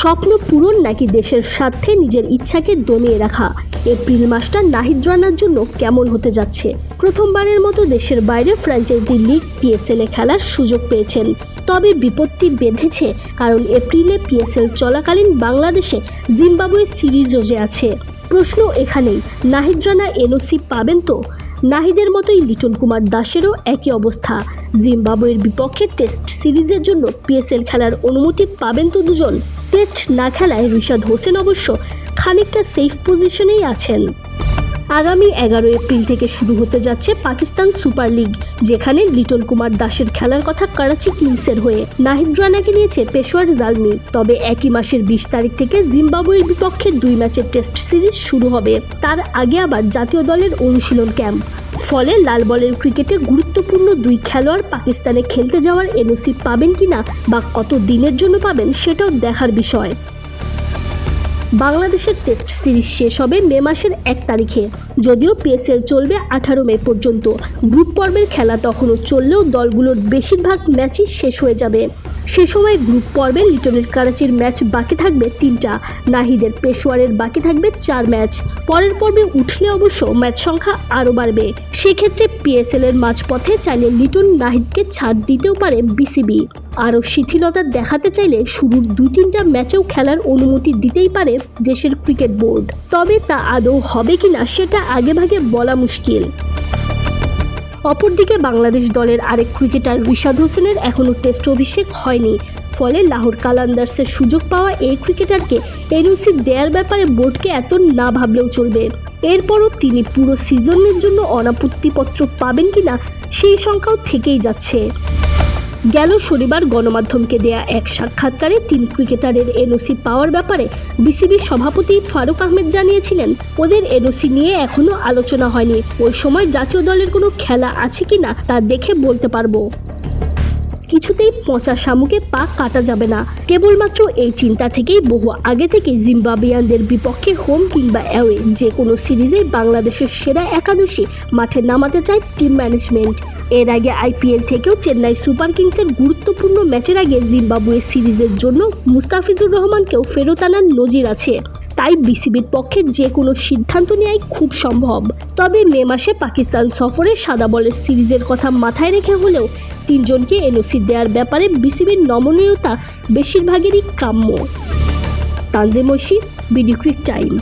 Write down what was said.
স্বপ্ন পূরণ নাকি দেশের স্বার্থে নিজের ইচ্ছাকে দমিয়ে রাখা? এপ্রিল মাসটা নাহিদ রানার জন্য কেমন হতে যাচ্ছে? প্রথমবারের মতো দেশের বাইরে ফ্র্যাঞ্চাইজি লিগ পিএসএলে খেলার সুযোগ পেয়েছেন। তবে বিপত্তি বেঁধেছে, কারণ এপ্রিলে পিএসএল চলাকালীন বাংলাদেশে জিম্বাবুয়ে সিরিজও যে আছে। প্রশ্ন এখানেই। নাহিদ রানা এনওসি পাবেন তো? নাহিদের মতোই লিটন কুমার দাসেরও একই অবস্থা। জিম্বাবুয়ের বিপক্ষে টেস্ট সিরিজের জন্য পিএসএল খেলার অনুমতি পাবেন তো দুজন। টেস্ট না খেলায় রিশাদ হোসেন অবশ্য খানিকটা সেফ পজিশনেই আছেন। আগামী এগারো এপ্রিল থেকে শুরু হতে যাচ্ছে পাকিস্তান সুপার লিগ, যেখানে লিটল কুমার দাসের খেলার কথা করাচি কিংসের হয়ে। নাহিদ রানাকে নিয়েছে পেশোয়ার জালমি, তবে একই মাসের বিশ তারিখ থেকে জিম্বাবুয়ের বিপক্ষে দুই ম্যাচের টেস্ট সিরিজ শুরু হবে। তার আগে আবার জাতীয় দলের অনুশীলন ক্যাম্প। ফলে লাল বলের ক্রিকেটে গুরুত্বপূর্ণ দুই খেলোয়াড় পাকিস্তানে খেলতে যাওয়ার এনওসি পাবেন কিনা বা কত দিনের জন্য পাবেন সেটাও দেখার বিষয়। বাংলাদেশের টেস্ট সিরিজ শেষ হবে মে মাসের এক তারিখে। যদিও পিএসএল চলবে আঠারো মে পর্যন্ত। গ্রুপ পর্বের খেলা তখনও চললেও দলগুলোর বেশিরভাগ ম্যাচই শেষ হয়ে যাবে। সে সময় গ্রুপ পর্বে লিটনের করাচির ম্যাচ বাকি থাকবে তিনটা। নাহিদের পেশোয়ারের বাকি থাকবে চার ম্যাচ পরের পর্বে উঠলে অবশ্য ম্যাচ সংখ্যা আরও বাড়বে। সেক্ষেত্রে পিএসএল এর মাঝপথে চাইলে লিটন নাহিদকে ছাড় দিতেও পারে বিসিবি আরও শিথিলতা দেখাতে চাইলে শুরুর দুই তিনটা ম্যাচেও খেলার অনুমতি দিতেই পারে দেশের ক্রিকেট বোর্ড তবে তা আদৌ হবে কিনা সেটা আগেভাগে বলা মুশকিল। অপরদিকে বাংলাদেশ দলের আরেক ক্রিকেটার রিশাদ হোসেনের এখনও টেস্ট অভিষেক হয়নি। ফলে লাহোর কালান্দার্সের সুযোগ পাওয়া এই ক্রিকেটারকে এনওসি দেওয়ার ব্যাপারে বোর্ডকে এত না ভাবলেও চলবে। এরপরও তিনি পুরো সিজনের জন্য অনাপত্তিপত্র পাবেন কিনা সেই সংখ্যাও থেকেই যাচ্ছে। গেল শনিবার গণমাধ্যমকে দেয়া এক সাক্ষাৎকারে তিন ক্রিকেটারের এনওসি পাওয়ার ব্যাপারে বিসিবির সভাপতি ফারুক আহমেদ জানিয়েছিলেন, ওদের এনওসি নিয়ে এখনও আলোচনা হয়নি। ওই সময় জাতীয় দলের কোনো খেলা আছে কি না তা দেখে বলতে পারব। কিছুতেই পচা শামুকে পা কাটা যাবে না। কেবলমাত্র এই চিন্তা থেকেই বহু আগে থেকে জিম্বাবিয়ানদের বিপক্ষে হোম কিংবা অ্যাওয়ে যে কোনো সিরিজেই বাংলাদেশের সেরা একাদশী মাঠে নামাতে চায় টিম ম্যানেজমেন্ট। এর আগে আইপিএল থেকেও চেন্নাই সুপার কিংসের গুরুত্বপূর্ণ ম্যাচের আগে জিম্বাবুয়ে সিরিজের জন্য মুস্তাফিজুর রহমানকেও ফেরত আনার নজির আছে। তাই বিসিবির পক্ষে যে কোনো সিদ্ধান্ত নেওয়াই খুব সম্ভব। তবে মে মাসে পাকিস্তান সফরে সাদা বলের সিরিজের কথা মাথায় রেখে হলেও তিনজনকে এনওসি দেওয়ার ব্যাপারে বিসিবির নমনীয়তা বেশিরভাগেরই কাম্য। Tanzim BD ক্রিক time